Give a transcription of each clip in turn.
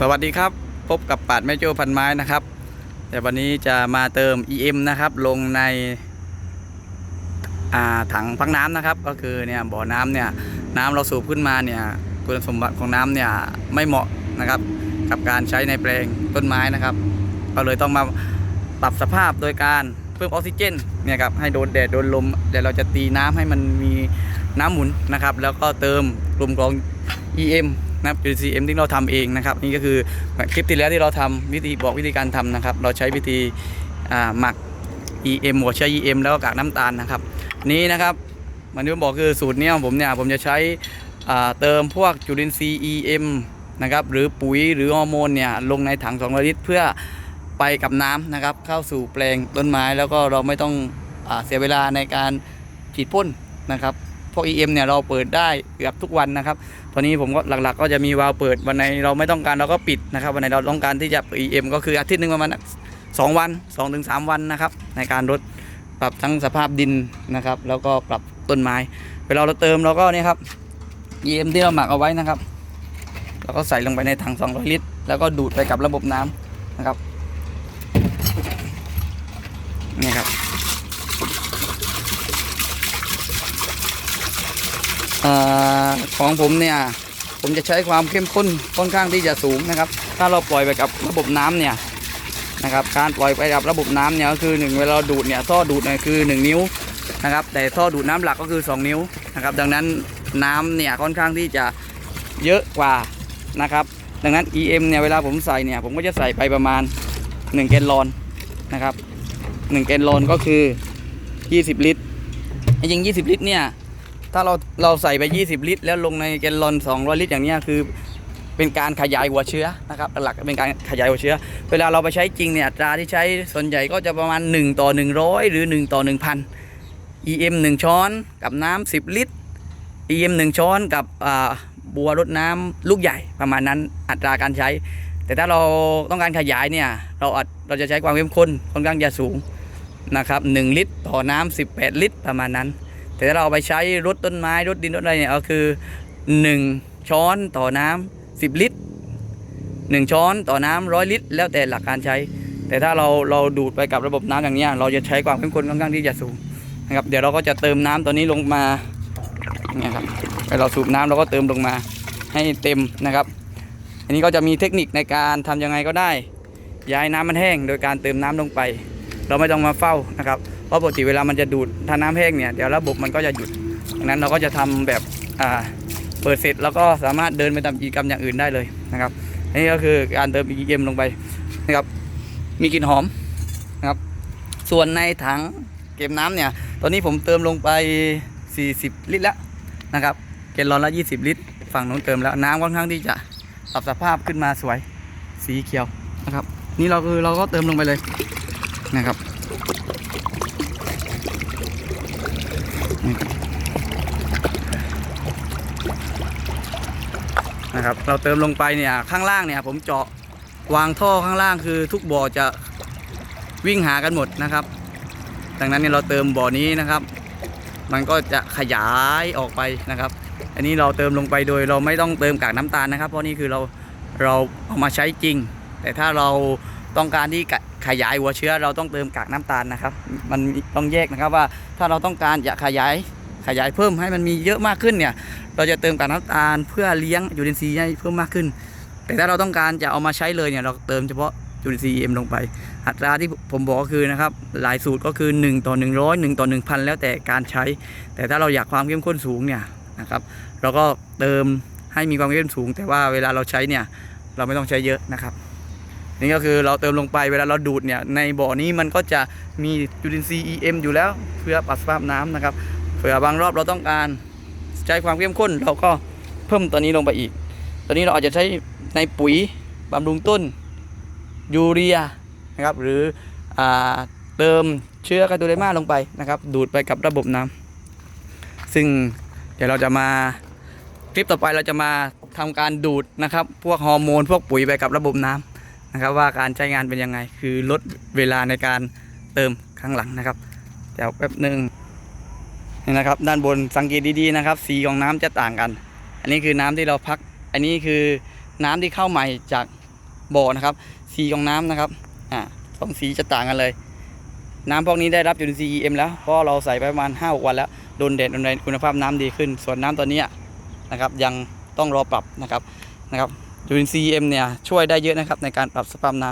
สวัสดีครับ พบกับปาดแม่โจ้พันไม้นะครับ แต่วันนี้จะมาเติม EM นะครับ ลงในถังพักน้ำนะครับ ก็คือเนี่ยบ่อน้ำเนี่ยน้ำเราสูบขึ้นมาเนี่ยคุณสมบัติของน้ำเนี่ยไม่เหมาะนะครับ กับการใช้ในแปลงต้นไม้นะครับ ก็เลยต้องมาปรับสภาพโดยการเพิ่มออกซิเจนเนี่ยครับให้โดนแดดโดนลมเดี๋ยวเราจะตีน้ำให้มันมีน้ำหมุนนะครับ แล้วก็เติมกลุ่มของ EM นะครับ GCM ที่เราทำเองนะครับนี่ก็คือคลิปที่แล้วที่เราทำวิธีบอกวิธีการทำนะครับ เราใช้วิธีหมัก EM หัวเชื้อ EM แล้วก็กากน้ำตาลนะครับ นี้นะครับมันที่ผมบอกคือสูตรเนี้ยผมเนี่ยผมจะใช้เติมพวกจุลินทรีย์ EM นะครับหรือปุ๋ยหรือฮอร์โมนเนี่ยลงในถัง2ลิตรเพื่อไปกับน้ำนะครับ เข้าสู่แปลงต้นไม้แล้วก็เราไม่ต้องอเสียเวลาในการฉีดพ่นนะครับ พวก EM เนี่ยเราเปิดได้เกือบทุกวันนะครับตอนนี้ผมก็หลักๆ ก็จะมีวาล์วเปิดวันไหนเราไม่ต้องการเราก็ปิดนะครับวันไหนเราต้องการที่จะ EM ก็คืออาทิตย์หนึ่งประมาณสองวัน2อถึงวันนะครับในการลดปรับทั้งสภาพดินนะครับ แล้วก็ปรับต้นไม้ เวลาเราเติมเราก็เนี่ยครับ EM ที่เราหมักเอาไว้นะครับเราก็ใส่ลงไปในถัง200ลิตร แล้วก็ดูดไปกับระบบน้ำนะครับนี่ครับ อของผมเนี่ยผมจะใช้ความเข้มข้นค่อนข้างที่จะสูงนะครับ ถ้าเราปล่อยไปกับระบบน้ำเนี่ยนะครับการปล่อยไปกับระบบน้ำเนี่ยก็คือหนึ่งเวลาดูดเนี่ยท่อดูดเนี่ยคือ 1 นิ้วนะครับแต่ท่อดูดน้ำหลักก็คือ 2 นิ้วนะครับดังนั้นน้ำเนี่ยค่อนข้างที่จะเยอะกว่านะครับดังนั้น EM เนี่ยเวลาผมใส่เนี่ยผมก็จะใส่ไปประมาณ 1 แกนลอนนะครับ1แกนลอนก็คือ 20 ลิตรจริง 20 ลิตรเนี่ย ถ้าเราเราใส่ไป 20 ลิตร แล้วลงในแกลลอน 200 ลิตรอย่างนี้คือเป็นการขยายหัวเชื้อนะครับหลักเป็นการขยายหัวเชื้อ เวลาเราไปใช้จริงเนี่ยอัตราที่ใช้ส่วนใหญ่ก็จะประมาณ 1 ต่อ 100 หรือ 1 ต่อ 1,000 EM 1 ช้อนกับน้ำ10 ลิตร EM 1 ช้อนกับบัวรดน้ำลูกใหญ่ประมาณนั้นอัตราการใช้ แต่ถ้าเราต้องการขยายเนี่ยเราอาจเราจะใช้ความเข้มข้นค่อนข้างจะสูงนะครับ1ลิตร ต่อน้ำ18 ลิตรประมาณนั้น แต่ถ้าเราเอาไปใช้รดต้นไม้รดดินรดอะไรเนี่ยก็คือ 1 ช้อนต่อน้ำ10 ลิตร 1 ช้อนต่อน้ำร้อยลิตร แล้วแต่หลักการใช้ แต่ถ้าเราเราดูดไปกับระบบน้ำอย่างเนี้ยเราจะใช้ความเข้มข้นค่อนข้างที่จะสูงนะครับเดี๋ยวเราก็จะเติมน้ำตัวนี้ลงมาเนี่ยครับเวลาเราสูบน้ำเราก็เติมลงมาให้เต็มนะครับ อันนี้ก็จะมีเทคนิคในการทำยังไงก็ได้ ย้ายน้ำมันแห้งโดยการเติมน้ำลงไป เราไม่ต้องมาเฝ้านะครับ ราะปกติเวลามันจะดูดถ้าน้ำแห้งเนี่ยเดี๋ยวระบบมันก็จะหยุดดังนั้นเราก็จะทำแบบอ่าเปิดเสร็จแล้วก็สามารถเดินไปทำกิจกรรมอย่างอื่นได้เลยนะครับนนี้ก็คือการเติม EM ลงไปนะครับมีกลิ่นหอมนะครับส่วนในถังเก็บน้ำเนี่ยตอนนี้ผมเติมลงไป 40 ลิตรแล้วนะครับเกลลอนละ 20 ลิตร ฝั่งนู้นเติมแล้วน้ำค่อนข้างที่จะปรับสภาพขึ้นมาสวยสีเขียวนะครับ นี่เราคือเราก็เติมลงไปเลยนะครับ นะครับ เราเติมลงไปเนี่ยข้างล่างเนี่ยผมเจาะวางท่อข้างล่างคือทุกบ่อจะวิ่งหากันหมดนะครับดังนั้นเนี่ยเราเติมบ่อนี้นะครับ มันก็จะขยายออกไปนะครับ อันนี้เราเติมลงไปโดยเราไม่ต้องเติมกากน้ำตาลนะครับ เพราะนี่คือเราเราเอามาใช้จริง แต่ถ้าเราต้องการที่ขยายหัวเชื้อ เราต้องเติมกากน้ำตาลนะครับ มันต้องแยกนะครับว่าถ้าเราต้องการจะขยาย ขยายเพิ่มให้มันมีเยอะมากขึ้นเนี่ย เราจะเติมกากน้ำตาลเพื่อเลี้ยงจุลินทรีย์ให้เพิ่มมากขึ้น แต่ถ้าเราต้องการจะเอามาใช้เลยเนี่ยเราเติมเฉพาะจุลินทรีย์เอ็มลงไป อัตราที่ผมบอกก็คือนะครับหลายสูตรก็คือ 1 ต่อ 100 1 ต่อ 1,000 แล้วแต่การใช้ แต่ถ้าเราอยากความเข้มข้นสูงเนี่ยนะครับเราก็เติมให้มีความเข้มข้นสูง แต่ว่าเวลาเราใช้เนี่ยเราไม่ต้องใช้เยอะนะครับนี่ก็คือเราเติมลงไปเวลาเราดูดเนี่ยในบ่อนี้มันก็จะมีจุลินทรีย์ EM อยู่แล้วเพื่อปรับสภาพน้ำนะครับ เผื่อบางรอบเราต้องการใช้ความเข้มข้น เราก็เพิ่มตัวนี้ลงไปอีก ตัวนี้เราอาจจะใช้ในปุ๋ยบำรุงต้นยูเรียนะครับ หรืออเติมเชื้อคาตูเรมาลงไปนะครับ ดูดไปกับระบบน้ำซึ่งเดี๋ยวเราจะมาคลิปต่อไปเราจะมาทำการดูดนะครับ พวกฮอร์โมน พวกปุ๋ยไปกับระบบน้ำนะครับ ว่าการใช้งานเป็นยังไง คือลดเวลาในการเติมข้างหลังนะครับ เดี๋ยวแป๊บหนึ่ง นี่นะครับ ด้านบนสังเกตดีๆนะครับ สีของน้ำจะต่างกัน อันนี้คือน้ำที่เราพัก อันนี้คือน้ำที่เข้าใหม่จากบ่อนะครับ สีของน้ำนะครับอ่าสองสีจะต่างกันเลย น้ำพวกนี้ได้รับจุลินทรีย์ EM แล้วเพราะเราใส่ไปประมาณ5 6วันแล้วโดนแดดโดนแดดคุณภาพน้ำดีขึ้น ส่วนน้ำตัวนี้นะครับ ยังต้องรอปรับนะครับนะครับจุลินทรีย์ EM เนี่ยช่วยได้เยอะนะครับในการปรับสภาพน้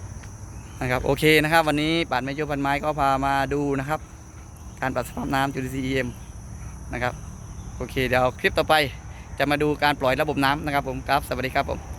ำนะครับโอเคนะครับ วันนี้ป่านไม้โยพันไม้ก็พามาดูนะครับ การปรับสภาพน้ำจุลินทรีย์ EM นะครับ โอเค เดี๋ยวคลิปต่อไปจะมาดูการปล่อยระบบน้ำนะครับผมครับ สวัสดีครับผม